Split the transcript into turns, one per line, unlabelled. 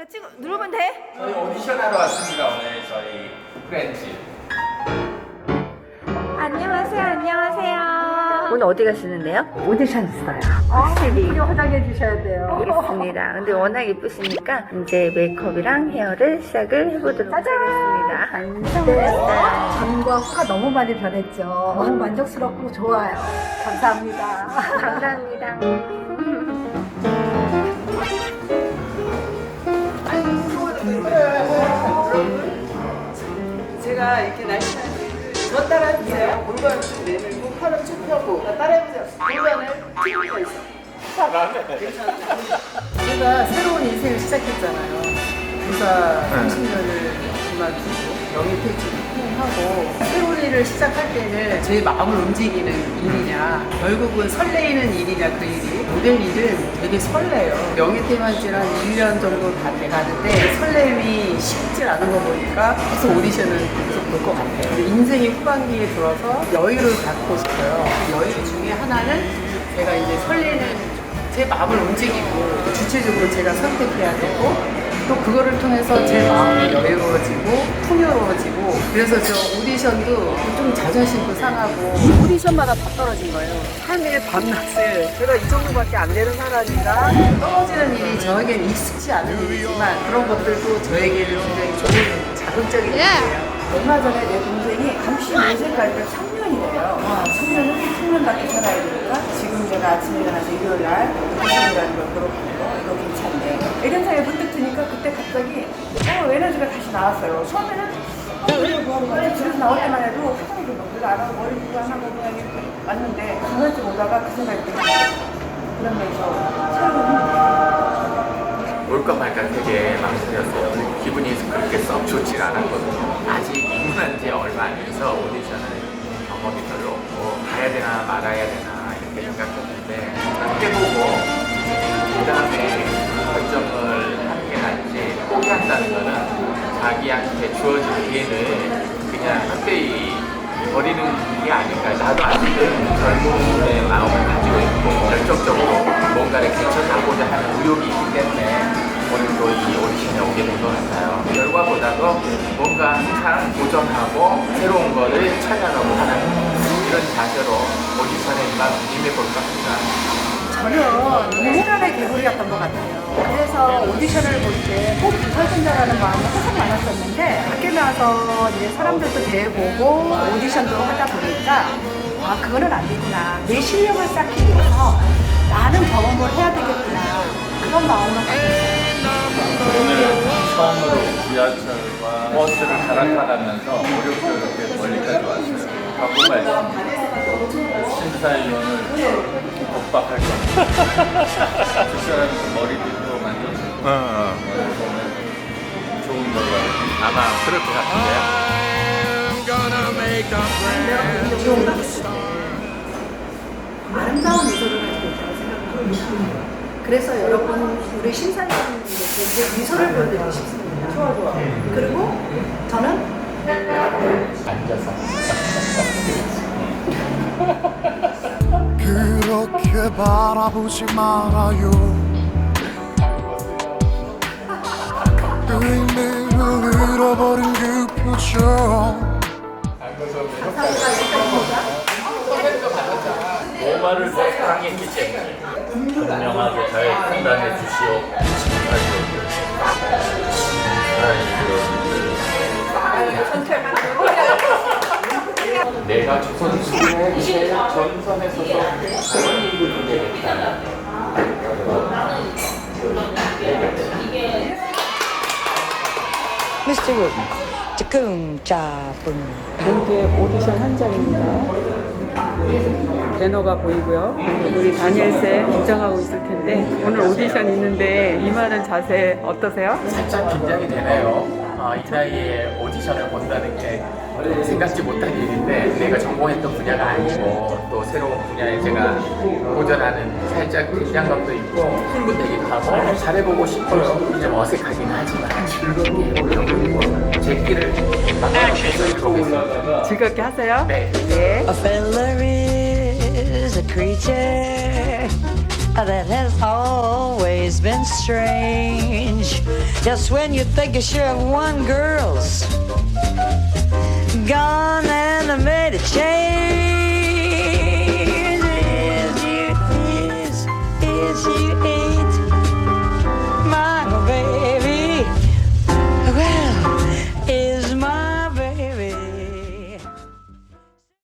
그냥 찍어 누르면 돼?
저희 오디션 하러 왔습니다 오늘 저희 프렌즈
안녕하세요. 안녕하세요. 오늘 어디 가시는데요?
오디션 있어요.
확실히.
이거 화장해 주셔야 돼요.
있습니다. 근데 워낙 예쁘시니까 이제 메이크업이랑 헤어를 시작을 해보도록 하겠습니다.
완성됐어요. 전과 후가 너무 많이 변했죠. 너무 만족스럽고 좋아요. 감사합니다.
감사합니다.
이렇게 날씬한데 저 따라해보세요. 골반을 쭉 내밀고 팔을 쭉 펴고 자, 따라해보세요. 골반을 쭉 펴 있어. 괜찮아요. 제가 새로운 인생을 시작했잖아요. 교사 30년을 그만두고 영입했지 하고 새로운 일을 시작할 때는 제 마음을 움직이는 일이냐 결국은 설레이는 일이냐 그 일이. 모델 일은 되게 설레요. 영입팀한 지한 1년 정도 다 돼가는데 설렘이 쉽지 않은 거 보니까 계속 오디션을 계속 볼 것 같아요. 인생의 후반기에 들어서 여유를 갖고 싶어요. 그 여유 중에 하나는 제가 이제 설레는 제 마음을 움직이고 주체적으로 제가 선택해야 되고 또 그거를 통해서 제 마음이 여유로워지고 풍요로워지고 그래서 저 오디션도 좀 자존심도 상하고 오디션마다 다 떨어진 거예요. 삶의 밤낮을 제가 이 정도밖에 안 되는 사람이라 떨어지는 일이 저에게는 익숙지 않은 일이지만 그런 것들도 저에게는 굉장히 좋은 자극적인 일이에요 얼마 전에 내 동생이 35세까지 3년이래요. 아, 3년은 3년밖에 살아야 되니까 지금 제가 아침에 일어나서 일요일 날 오디션이라는 걸 들어보고 이거 괜찮네. 생각이 문득 드니까 그때 갑자기 어, 에너지가 다시 나왔어요. 처음에는 어, 그래 뭐 하는 거야? 집에서 나올 때만 해도 화장도 너무 안 하고 머리 안 하고 그냥 이렇게 왔는데 중간쯤 오다가 그 생각이 들어요. 그러면서 새로운
올까 말까 되게 망설였어요 기분이 그렇게 썩 좋지 않았거든요 아직 입문한 지 얼마 안 돼서 오디션을 경험이 별로 없고 가야 되나 말아야 되나 이렇게 생각했는데 해보고 그 다음에 결정을 하는 게 낫지 포기한다는 거는 자기한테 주어진 기회를 그냥 헛되이 버리는 게 아닐까. 나도 아직은 젊음의 마음을 가지고 있고 결정적으로 뭔가를 개척하고자 하는 의욕이 있기 때문에 오늘도 이 오디션에. 결과보다도 뭔가 항상 도전하고 새로운 거를 찾아가고 하는 이런 자세로 오디션에 임하- 임해볼까 합니다.
저는 우연의 개구리였던 것 같아요. 그래서 오디션을 볼 때꼭 붙어준다라는 마음이 항상 많았었는데 밖에 나와서 이제 사람들도 대보고 오디션도 하다 보니까 아 그거는 안 되구나. 내 실력을 쌓기 위해서 많은 경험을 해야 되겠구나. 그런 마음을 가졌어요.
처음으로 지하철과 버스를 갈아타가면서 어렵게 멀리까지 왔어요. 바쁜 말씀 심사위원을 독박할 겁니다. 집사람 머리빗도 만져주고 좋은 걸로
아마 그럴 것 같은데요.
아름다운 미소를 가지고 있다고 생각합니다. 그래서 여러분 우리 심사위원님들께 미소를 보여드리고 싶습니다. 좋아 좋아. 그리고 저는
앉아서.
그렇게 바라보지 말아요 의미를 잃어버린 그 표정
로마를 더 사랑했기 때문에 분명하게 잘 판단해 주시오.
내가 조선 시대의 전선에 서서 인물이 되겠다.
Mr. Wooten, Takum Chapun.
이게 오디션 현장입니다. 배너가 보이고요. 우리 다니엘 쌤 긴장하고 있을 텐데 오늘 오디션 있는데 임하는 자세 어떠세요?
살짝 긴장이 되네요. 아, 이 나이에 오디션을 본다는 게 생각지 못한 일인데 내가 전공했던 분야가 아니고 또 새로운 분야에 제가 도전하는 살짝 긴장감도 있고 흥분되기도 하고 잘해보고 싶어요. 좀 어색하긴 하지만 즐겁게 해보려고 제 길을 만들어서 해보겠습니다.
즐겁게 하세요.
네.
네.
That has always been strange. Just when you think you should have one girl's gone and made a change.